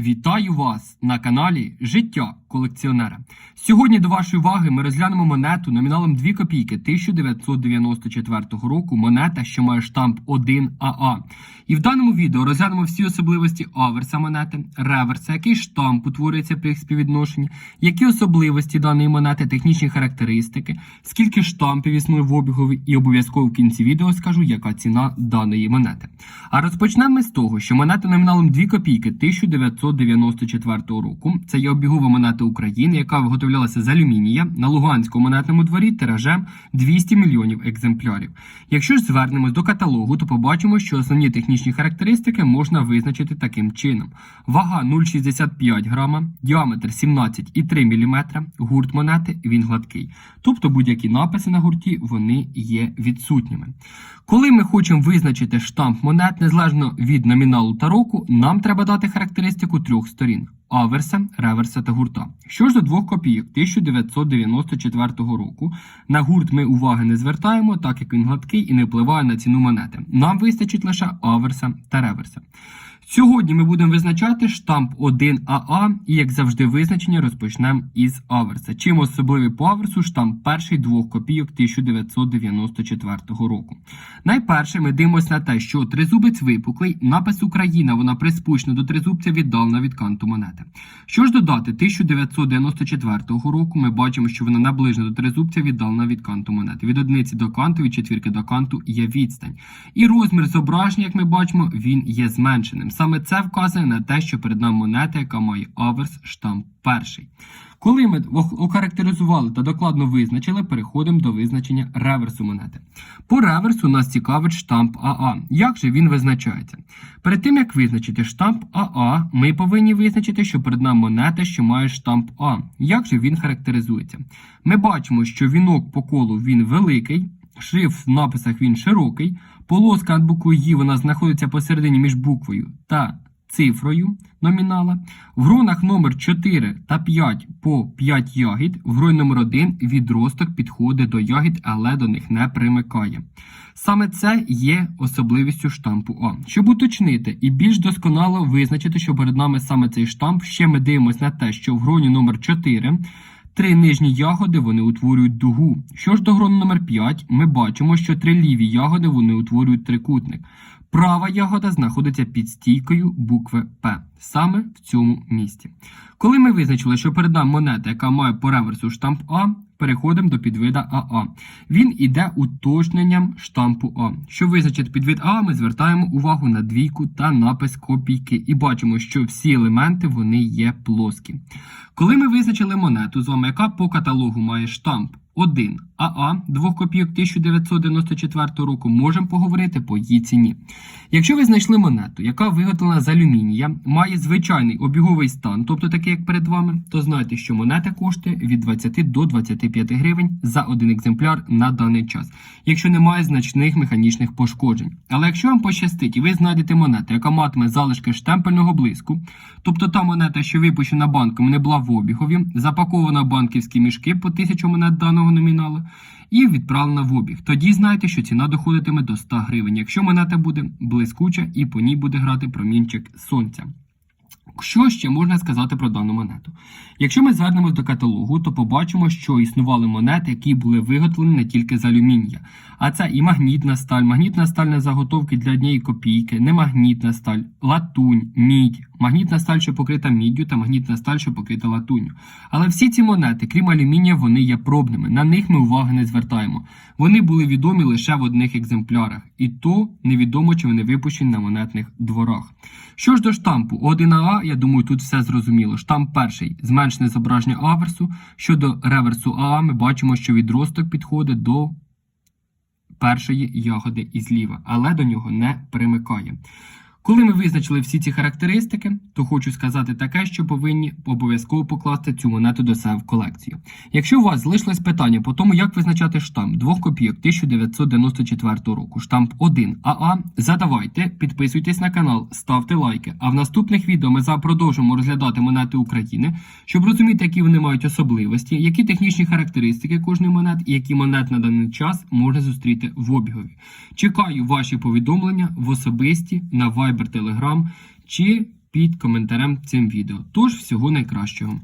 Вітаю вас на каналі Життя колекціонера. Сьогодні до вашої уваги ми розглянемо монету номіналом 2 копійки 1994 року. Монета, що має штамп 1АА. І в даному відео розглянемо всі особливості аверса монети, реверса, який штамп утворюється при їх співвідношенні, які особливості даної монети, технічні характеристики, скільки штампів існує в обігові, і обов'язково в кінці відео скажу, яка ціна даної монети. А розпочнемо ми з того, що монета номіналом 2 копійки 1994 року. Це є обігова монета України, яка виготовлялася з алюмінія на Луганському монетному дворі тиражем 200 мільйонів екземплярів. Якщо ж звернемось до каталогу, то побачимо, що основні технічні характеристики можна визначити таким чином: вага 0,65 грама, діаметр 17,3 мм, гурт монети він гладкий. Тобто будь-які написи на гурті вони є відсутніми. Коли ми хочемо визначити штамп монет незалежно від номіналу та року, нам треба дати характеристику трьох сторін. Аверса, реверса та гурта. Що ж до двох копійок 1994 року, на гурт ми уваги не звертаємо, так як він гладкий і не впливає на ціну монети. Нам вистачить лише аверса та реверса. Сьогодні ми будемо визначати штамп 1АА і, як завжди, визначення розпочнемо із аверса. Чим особливий по аверсу штамп перший двох копійок 1994 року. Найперше ми дивимося на те, що тризубець випуклий, напис Україна, вона приспущена до тризубця віддалена від канту монети. Що ж додати 1994 року, ми бачимо, що вона наближена до тризубця віддалена від канту монети. Від одиниці до канту, від четвірки до канту є відстань. І розмір зображення, як ми бачимо, він є зменшеним. Саме це вказує на те, що перед нами монета, яка має аверс штамп перший. Коли ми охарактеризували та докладно визначили, переходимо до визначення реверсу монети. По реверсу нас цікавить штамп АА. Як же він визначається? Перед тим як визначити штамп АА, ми повинні визначити, що перед нами монета, що має штамп А. Як же він характеризується? Ми бачимо, що вінок по колу він великий. Шрифт в написах він широкий, полоска над буквою «Ї» вона знаходиться посередині між буквою та цифрою номінала. В гронах номер 4 та 5 по 5 ягід, в грой номер 1 відросток підходить до ягід, але до них не примикає. Саме це є особливістю штампу А. Щоб уточнити і більш досконало визначити, що перед нами саме цей штамп, ще ми дивимося на те, що в гроні номер 4 Три нижні ягоди вони утворюють дугу. Що ж до грону номер 5 ми бачимо, що три ліві ягоди вони утворюють трикутник. Права ягода знаходиться під стійкою букви П, саме в цьому місці. Коли ми визначили, що перед нами монета, яка має по реверсу штамп А, переходимо до підвида АА. Він іде уточненням штампу А. Щоб визначити підвид А, ми звертаємо увагу на двійку та напис копійки і бачимо, що всі елементи вони є плоскі. Коли ми визначили монету з вами, яка по каталогу має штамп 1 АА 2 копійок 1994 року, можемо поговорити по її ціні. Якщо ви знайшли монету, яка виготовлена з алюмінія, має звичайний обіговий стан, тобто такий, як перед вами, то знайте, що монета коштує від 20 до 25 гривень за один екземпляр на даний час, якщо немає значних механічних пошкоджень. Але якщо вам пощастить і ви знайдете монету, яка матиме залишки штемпельного блиску, тобто та монета, що випущена банком, не була в обігові, запакована в банківські мішки по 1000 монет даного номіналу, і відправлена в обіг. Тоді знайте, що ціна доходитиме до 100 гривень, якщо монета буде блискуча і по ній буде грати промінчик сонця. Що ще можна сказати про дану монету? Якщо ми звернемось до каталогу, то побачимо, що існували монети, які були виготовлені не тільки з алюмінія, а це і магнітна сталь, магнітна сталь на заготовки для однієї копійки, немагнітна сталь, латунь, мідь, магнітна сталь, що покрита міддю, та магнітна сталь, що покрита латунню. Але всі ці монети, крім алюмінія, вони є пробними. На них ми уваги не звертаємо. Вони були відомі лише в одних екземплярах, і то невідомо, чи вони випущені на монетних дворах. Що ж до штампу 1АА, я думаю, тут все зрозуміло. Штамп перший зменшене зображення аверсу. Щодо реверсу АА, ми бачимо, що відросток підходить до першої ягоди і зліва, але до нього не примикає. Коли ми визначили всі ці характеристики, то хочу сказати таке, що повинні обов'язково покласти цю монету до себе в колекцію. Якщо у вас залишилось питання по тому, як визначати штамп 2 копійок 1994 року, штамп 1 АА, задавайте, підписуйтесь на канал, ставте лайки. А в наступних відео ми продовжимо розглядати монети України, щоб розуміти, які вони мають особливості, які технічні характеристики кожної монет і які монет на даний час можна зустріти в обігові. Чекаю ваші повідомлення в особисті на Viber Telegram чи під коментарем цим відео. Тож всього найкращого.